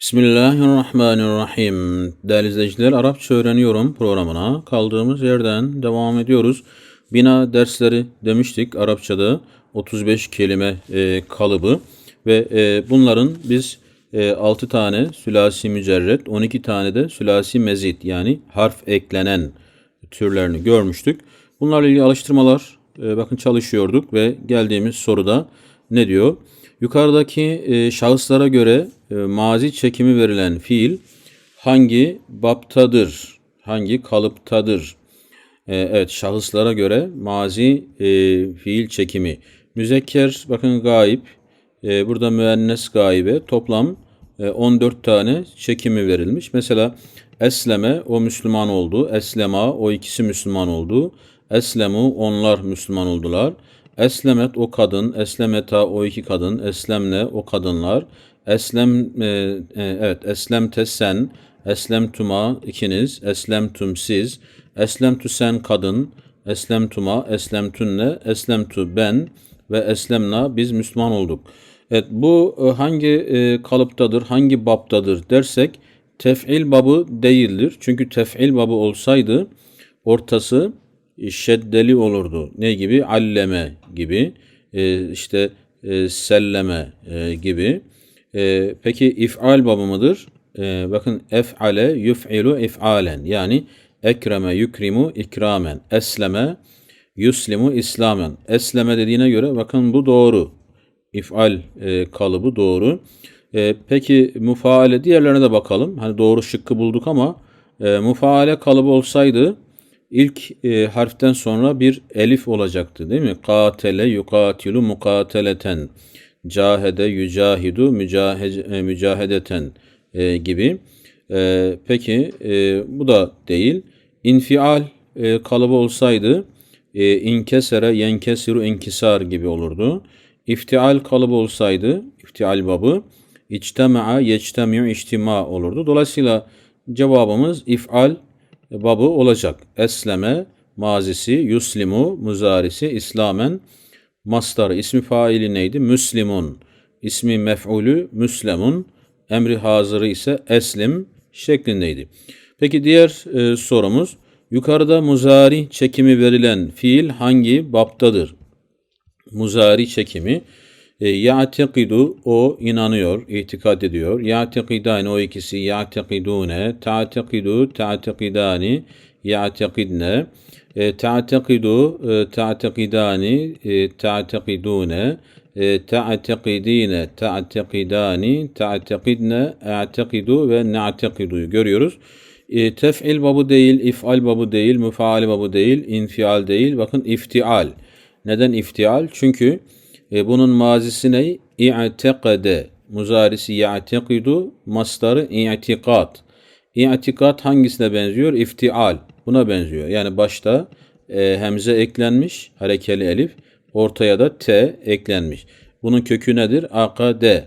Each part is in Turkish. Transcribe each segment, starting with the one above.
Bismillahirrahmanirrahim. Değerli izleyiciler, Arapça öğreniyorum programına kaldığımız yerden devam ediyoruz. Bina dersleri demiştik Arapçada 35 kelime e, kalıbı ve e, bunların biz e, 6 tane sülasi mücerret, 12 tane de sülasi mezit yani harf eklenen türlerini görmüştük. Bunlarla ilgili alıştırmalar e, bakın çalışıyorduk ve geldiğimiz soruda ne diyor? Yukarıdaki e, şahıslara göre e, mazi çekimi verilen fiil hangi baptadır? Hangi kalıptadır? E, evet şahıslara göre mazi e, fiil çekimi. Müzekker bakın gayip. E, burada müennes gaybe toplam e, 14 tane çekimi verilmiş. Mesela esleme o Müslüman oldu. Eslema o ikisi Müslüman oldu. Eslemu onlar Müslüman oldular. Eslemet o kadın, eslemeta o iki kadın, eslemne o kadınlar, eslem e, e, evet eslemte sen, eslemtuma ikiniz, eslemtum siz, eslemtu sen kadın, eslemtuma, eslemtünne, eslemtu ben ve eslemna biz Müslüman olduk. Evet bu e, hangi e, kalıptadır, hangi babtadır dersek tef'il babı değildir. Çünkü tef'il babı olsaydı ortası şeddeli olurdu. Ne gibi? Alleme gibi, e, işte e, selleme e, gibi. E, peki if'al babı mıdır? E, bakın ef'ale yuf'ilu if'alen yani ekreme yukrimu ikramen, esleme yuslimu islamen. Esleme dediğine göre bakın bu doğru. İf'al e, kalıbı doğru. E, peki mufaale diğerlerine de bakalım. Hani doğru şıkkı bulduk ama e, mufaale kalıbı olsaydı ilk e, harften sonra bir elif olacaktı değil mi? Katele yukatilu mukateleten. Cahede yücahidu mücahe, mücahedeten e, gibi. E, peki e, bu da değil. İnfial e, kalıbı olsaydı e, inkesere yenkesiru inkisar gibi olurdu. İftial kalıbı olsaydı, iftial babı, içtema'a yeçtemi'u içtima olurdu. Dolayısıyla cevabımız if'al babı olacak. Esleme mazisi, yuslimu muzarisi, islamen mastarı. ismi faili neydi? Müslimun. İsmi mef'ulü müslemun. Emri hazırı ise eslim şeklindeydi. Peki diğer e, sorumuz. Yukarıda muzari çekimi verilen fiil hangi baptadır? Muzari çekimi ya'tekidu o inanıyor, itikad ediyor. Ya'tekidani o ikisi ya'tekidune, ta'tekidu, ta'tekidani, ya'tekidne. E, ta'tekidu, e, ta'tekidani, e, ta'tekidune, e, ta'tekidine, ta'tekidani, ta'tekidne, a'tekidu ve na'tekidu'yu görüyoruz. E, tef'il babı değil, if'al babı değil, müfaal babı değil, infial değil. Bakın iftial. Neden iftial? Çünkü e, bunun mazisi ne? İ'tekade. Muzarisi ya'tekidu. Mastarı i'tikat. İ'tikat hangisine benziyor? İftial. Buna benziyor. Yani başta e, hemze eklenmiş. Harekeli elif. Ortaya da t eklenmiş. Bunun kökü nedir? Akade.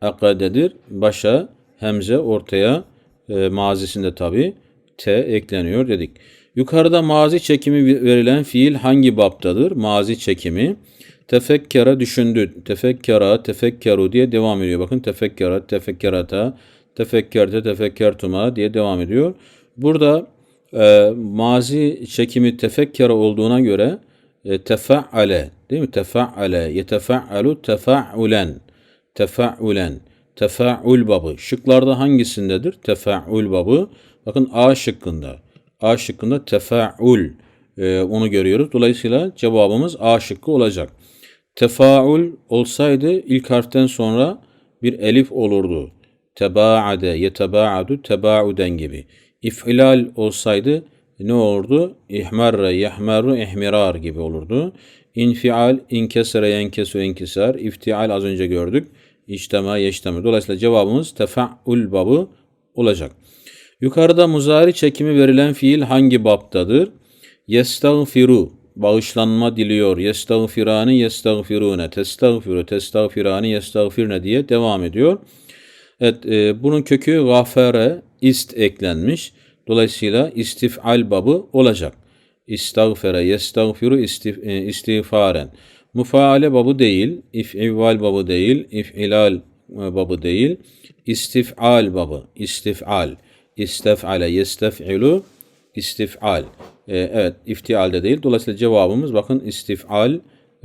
Akadedir. Başa hemze ortaya e, mazisinde tabi t ekleniyor dedik. Yukarıda mazi çekimi verilen fiil hangi baptadır? Mazi çekimi. Tefekkara düşündü. Tefekkara, tefekkaru diye devam ediyor. Bakın tefekkara, tefekkarata, tefekkerte, tefekkertuma diye devam ediyor. Burada e, mazi çekimi tefekkara olduğuna göre e, tefa'ale değil mi? Tefa'ale, yetefa'alu tefa'ulen, tefa'ulen, tefa'ul babı. Şıklarda hangisindedir? Tefa'ul babı. Bakın A şıkkında. A şıkkında tefa'ul e, onu görüyoruz. Dolayısıyla cevabımız A şıkkı olacak. Tefaul olsaydı ilk harften sonra bir elif olurdu. Tebaade, yetebaadu, tebauden gibi. İf'ilal olsaydı ne olurdu? İhmarre, yahmaru, ihmirar gibi olurdu. İnfial, inkesere, yenkesu, inkisar. İftial az önce gördük. İçtema, yeştema. Dolayısıyla cevabımız tefa'ul babı olacak. Yukarıda muzari çekimi verilen fiil hangi babtadır? Yestağfiru bağışlanma diliyor. Yestağfirani yestağfirune. Testağfiru testağfirani yestağfirne diye devam ediyor. Evet e, bunun kökü gafere ist eklenmiş. Dolayısıyla istifal babı olacak. İstağfere yestağfiru istif, e, istiğfaren. Mufaale babı değil, if'ivval babı değil, if'ilal babı değil. istif'al babı. İstif'al. İstef'ale yestef'ilu istif'al. Ee, evet iftialde değil. Dolayısıyla cevabımız bakın istif'al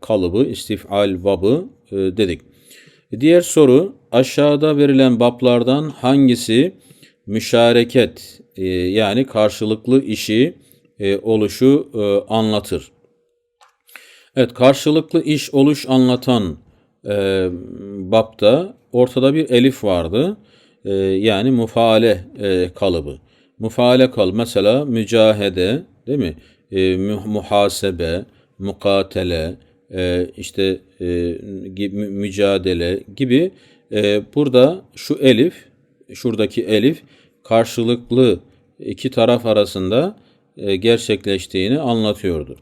kalıbı, istif'al babı e, dedik. Diğer soru aşağıda verilen bablardan hangisi müşareket e, yani karşılıklı işi e, oluşu anlatır? Evet karşılıklı iş oluş anlatan e, bapta ortada bir elif vardı. Yani mufaale kalıbı. Mufaale kal mesela mücahede değil mi? E, mu- muhasebe, mukatele, e, işte e, mücadele gibi e, burada şu elif, şuradaki elif karşılıklı iki taraf arasında e, gerçekleştiğini anlatıyordu.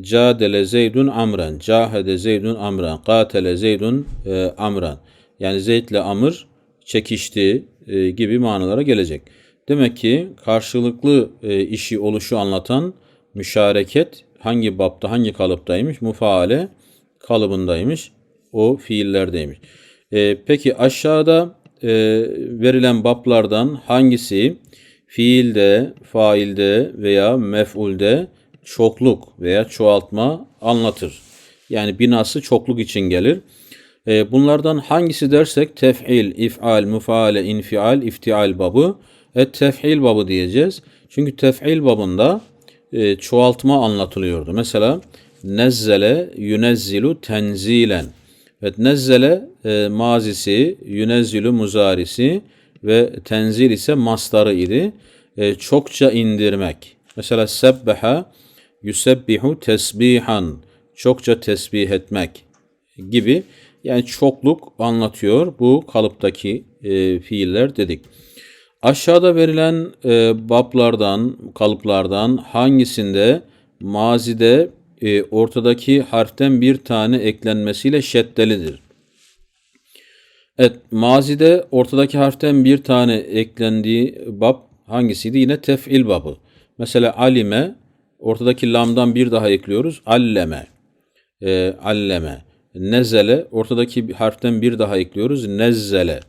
Cadele Zeydun Amran, Cahede Zeydun Amran, Katele Zeydun e, Amran. Yani Zeyd ile Amr çekişti e, gibi manalara gelecek. Demek ki karşılıklı e, işi oluşu anlatan müşareket hangi bapta, hangi kalıptaymış? Mufaale kalıbındaymış. O fiillerdeymiş. E, peki aşağıda e, verilen baplardan hangisi fiilde, failde veya mef'ulde çokluk veya çoğaltma anlatır? Yani binası çokluk için gelir. E, bunlardan hangisi dersek tef'il, if'al, mufaale, infial, iftial babı. Et tef'il babı diyeceğiz. Çünkü tef'il babında e, çoğaltma anlatılıyordu. Mesela nezzele yunezzilu tenzilen. Evet nezzele e, mazisi, yunezzilu muzarisi ve tenzil ise mastarı idi. E, çokça indirmek. Mesela sebbeha yusebbihu tesbihan. Çokça tesbih etmek gibi. Yani çokluk anlatıyor bu kalıptaki e, fiiller dedik. Aşağıda verilen e, bablardan, kalıplardan hangisinde mazide e, ortadaki harften bir tane eklenmesiyle şeddelidir? Evet, mazide ortadaki harften bir tane eklendiği bab hangisiydi? Yine tef'il babı. Mesela alime, ortadaki lamdan bir daha ekliyoruz. Alleme, e, alleme. Nezele, ortadaki harften bir daha ekliyoruz. Nezzele.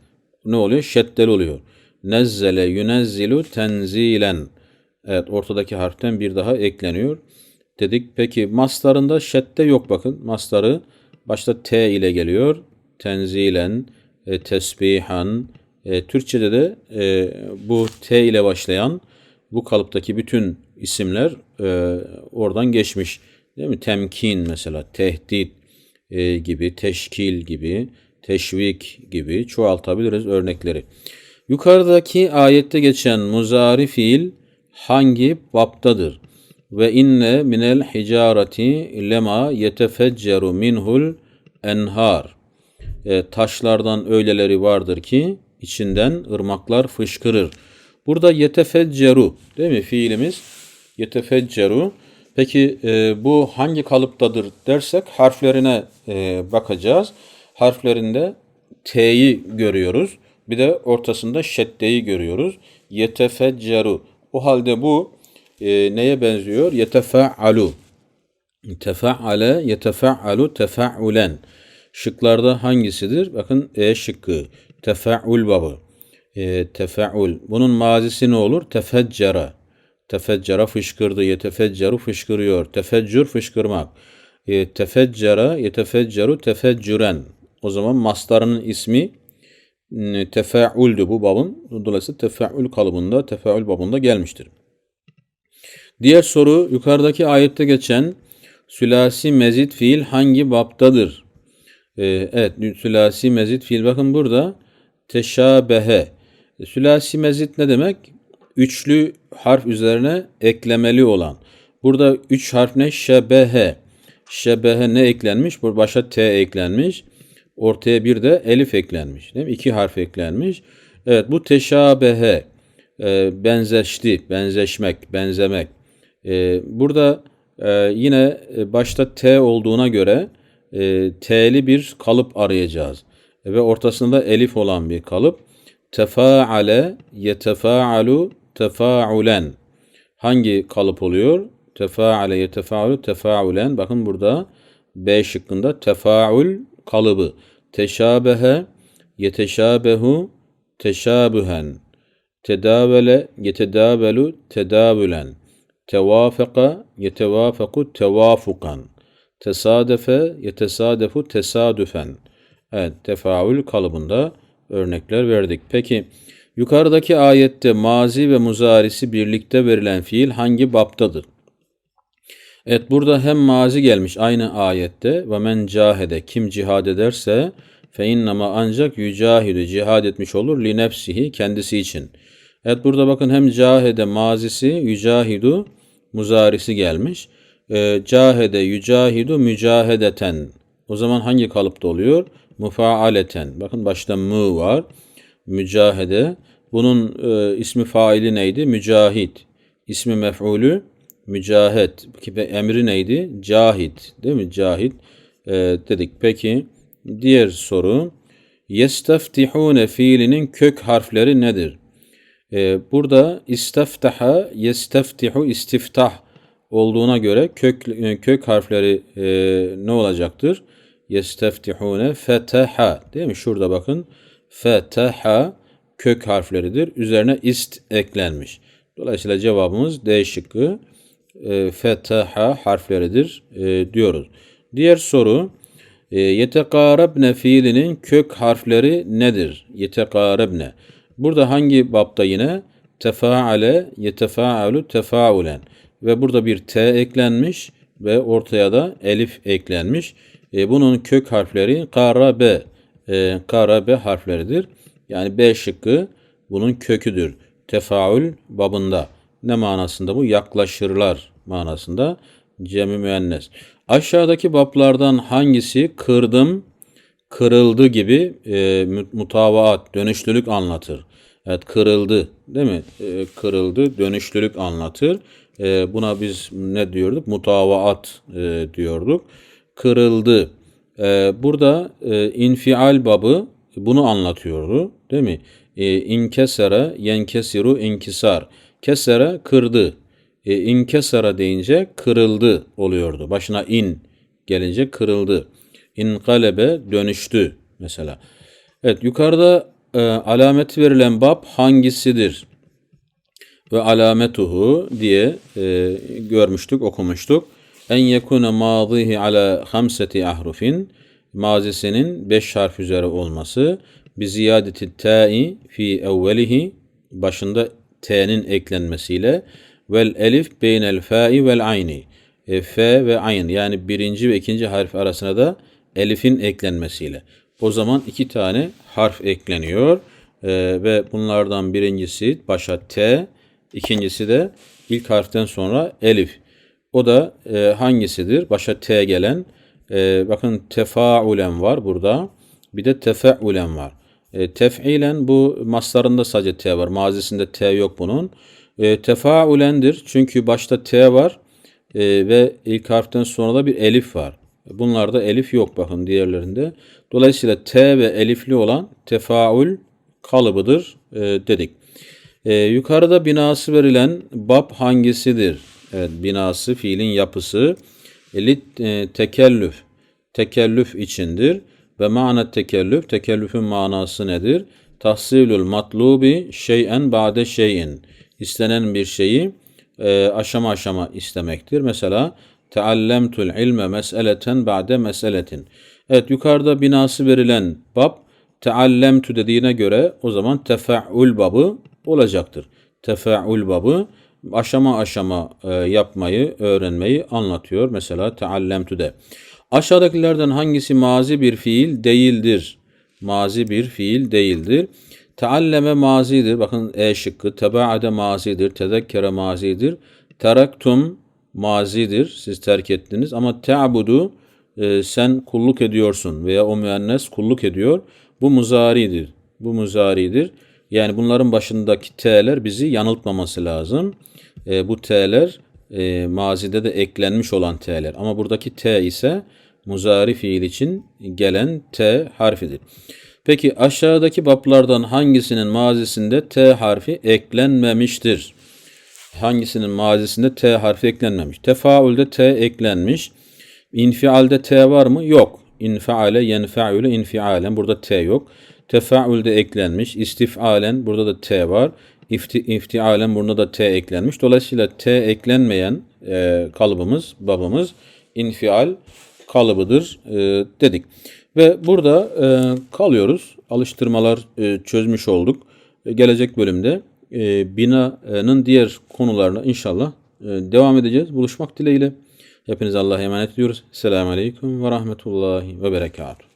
Ne oluyor? Şeddel oluyor. Nezzele yunezzilu tenzilen. Evet ortadaki harften bir daha ekleniyor. Dedik peki mastarında şedde yok bakın. Mastarı başta T ile geliyor. Tenzilen, e, tesbihan. E, Türkçe'de de e, bu T ile başlayan bu kalıptaki bütün isimler e, oradan geçmiş. Değil mi? Temkin mesela, tehdit e, gibi, teşkil gibi, teşvik gibi çoğaltabiliriz örnekleri. Yukarıdaki ayette geçen muzari fiil hangi baptadır? Ve inne minel hicareti lema yetefecceru minhul enhar. E, taşlardan öyleleri vardır ki içinden ırmaklar fışkırır. Burada yetefecceru değil mi fiilimiz? Yetefecceru. Peki e, bu hangi kalıptadır dersek harflerine e, bakacağız. Harflerinde T'yi görüyoruz. Bir de ortasında şeddeyi görüyoruz. Yetefecceru. O halde bu e, neye benziyor? Yetefa'alu. Tefa'ale, yetefa'alu, tefa'ulen. Şıklarda hangisidir? Bakın E şıkkı. Tefa'ul babı. E, tefa'ul. Bunun mazisi ne olur? Tefeccera. Tefeccera fışkırdı. Yetefecceru fışkırıyor. Tefeccür fışkırmak. E, tefeccera, yetefecceru, tefeccüren. O zaman mastarının ismi tefa'uldü bu babın. Dolayısıyla tefa'ul kalıbında, tefa'ul babında gelmiştir. Diğer soru yukarıdaki ayette geçen sülasi mezit fiil hangi babtadır? Ee, evet sülasi mezit fiil bakın burada teşabehe. Sülasi mezit ne demek? Üçlü harf üzerine eklemeli olan. Burada üç harf ne? Şebehe. Şebehe ne eklenmiş? Burada başa T eklenmiş. Ortaya bir de elif eklenmiş. Değil mi? İki harf eklenmiş. Evet bu teşabehe. E, benzeşti, benzeşmek, benzemek. E, burada e, yine başta T olduğuna göre e, T'li bir kalıp arayacağız. E, ve ortasında elif olan bir kalıp. Tefaale, yetefaalu, tefaulen. Hangi kalıp oluyor? Tefaale, yetefaalu, tefaulen. Bakın burada B şıkkında tefaul kalıbı. Teşabehe, yeteşabehu, teşabuhen, tedavele, yetedavelu, tedavülen, tevafeka, yetevafaku, tevafukan, tesadefe, yetesadefu, tesadüfen. Evet, tefaül kalıbında örnekler verdik. Peki, yukarıdaki ayette mazi ve muzarisi birlikte verilen fiil hangi baptadır? Evet burada hem mazi gelmiş aynı ayette ve men cahede kim cihad ederse fe innama ancak yücahidu cihad etmiş olur li nefsihi kendisi için. Evet burada bakın hem cahede mazisi yücahidu muzarisi gelmiş. Ee, cahede yücahidu mücahedeten. O zaman hangi kalıpta oluyor? Mufaaleten. Bakın başta mı var. Mücahede. Bunun e, ismi faili neydi? Mücahit. İsmi mef'ulü mücahet. Emri neydi? Cahit. Değil mi? Cahit e, dedik. Peki diğer soru. Yesteftihune fiilinin kök harfleri nedir? E, burada isteftaha yesteftihu istiftah olduğuna göre kök e, kök harfleri e, ne olacaktır? Yesteftihune feteha değil mi? Şurada bakın. Feteha kök harfleridir. Üzerine ist eklenmiş. Dolayısıyla cevabımız D şıkkı e, fetaha harfleridir e, diyoruz. Diğer soru e, yetekarabne fiilinin kök harfleri nedir? Yetekarabne. Burada hangi bapta yine? Tefaale, yetefaalu, tefaulen. Ve burada bir T eklenmiş ve ortaya da elif eklenmiş. E, bunun kök harfleri karabe, e, karabe harfleridir. Yani B şıkkı bunun köküdür. Tefaül babında. Ne manasında bu? Yaklaşırlar manasında. Cemi müennes. Aşağıdaki bablardan hangisi kırdım, kırıldı gibi e, mutavaat, dönüşlülük anlatır. Evet kırıldı değil mi? E, kırıldı, dönüşlülük anlatır. E, buna biz ne diyorduk? Mutavaat e, diyorduk. Kırıldı. E, burada e, infial babı bunu anlatıyordu değil mi? E, inkesere, yenkesiru, inkisar. Kesere kırdı. E, inkesara deyince kırıldı oluyordu. Başına in gelince kırıldı. İnkalebe dönüştü mesela. Evet yukarıda e, alameti verilen bab hangisidir? Ve alametuhu diye e, görmüştük, okumuştuk. En yekune mazihi ala hamseti ahrufin mazisinin beş harf üzere olması bi ziyadeti ta'i fi evvelihi başında t'nin eklenmesiyle vel elif beynel fa'i vel ayni e, f ve ayn yani birinci ve ikinci harf arasına da elifin eklenmesiyle. O zaman iki tane harf ekleniyor e, ve bunlardan birincisi başa t, ikincisi de ilk harften sonra elif. O da e, hangisidir? Başa t gelen. E, bakın tefaulen var burada. Bir de tefaulen var. E, tef'ilen bu maslarında sadece T var. Mazisinde T yok bunun. E, tefaulendir çünkü başta T var e, ve ilk harften sonra da bir elif var. Bunlarda elif yok bakın diğerlerinde. Dolayısıyla T ve elifli olan tefaul kalıbıdır e, dedik. E, yukarıda binası verilen bab hangisidir? Evet, binası fiilin yapısı. Elit e, tekellüf. Tekellüf içindir. Ve mana tekellüf, tekellüfün manası nedir? Tahsilül matlubi şeyen ba'de şeyin. İstenen bir şeyi e, aşama aşama istemektir. Mesela teallemtul ilme meseleten ba'de meseletin. Evet yukarıda binası verilen bab teallemtu dediğine göre o zaman tefa'ul babı olacaktır. Tefa'ul babı aşama aşama e, yapmayı, öğrenmeyi anlatıyor. Mesela teallemtu de. Aşağıdakilerden hangisi mazi bir fiil değildir? Mazi bir fiil değildir. Tealleme mazidir. Bakın E şıkkı. Tebaade mazidir. Tezekkere mazidir. Teraktum mazidir. Siz terk ettiniz. Ama te'abudu e, sen kulluk ediyorsun veya o müennes kulluk ediyor. Bu muzaridir. Bu muzaridir. Yani bunların başındaki t'ler bizi yanıltmaması lazım. E, bu t'ler e, mazide de eklenmiş olan t'ler. Ama buradaki t ise muzari fiil için gelen T harfidir. Peki aşağıdaki bablardan hangisinin mazisinde T harfi eklenmemiştir? Hangisinin mazisinde T harfi eklenmemiş? Tefaülde T eklenmiş. İnfialde T var mı? Yok. İnfiale, yenfeule, infialen. Burada T yok. Tefaül de eklenmiş. İstifalen burada da T var. İfti, iftialen burada da T eklenmiş. Dolayısıyla T eklenmeyen e, kalıbımız, babımız infial kalıbıdır e, dedik. Ve burada e, kalıyoruz. Alıştırmalar e, çözmüş olduk. E, gelecek bölümde e, binanın diğer konularına inşallah e, devam edeceğiz. Buluşmak dileğiyle. Hepinize Allah'a emanet ediyoruz. Selamun Aleyküm ve Rahmetullahi ve Berekatuhu.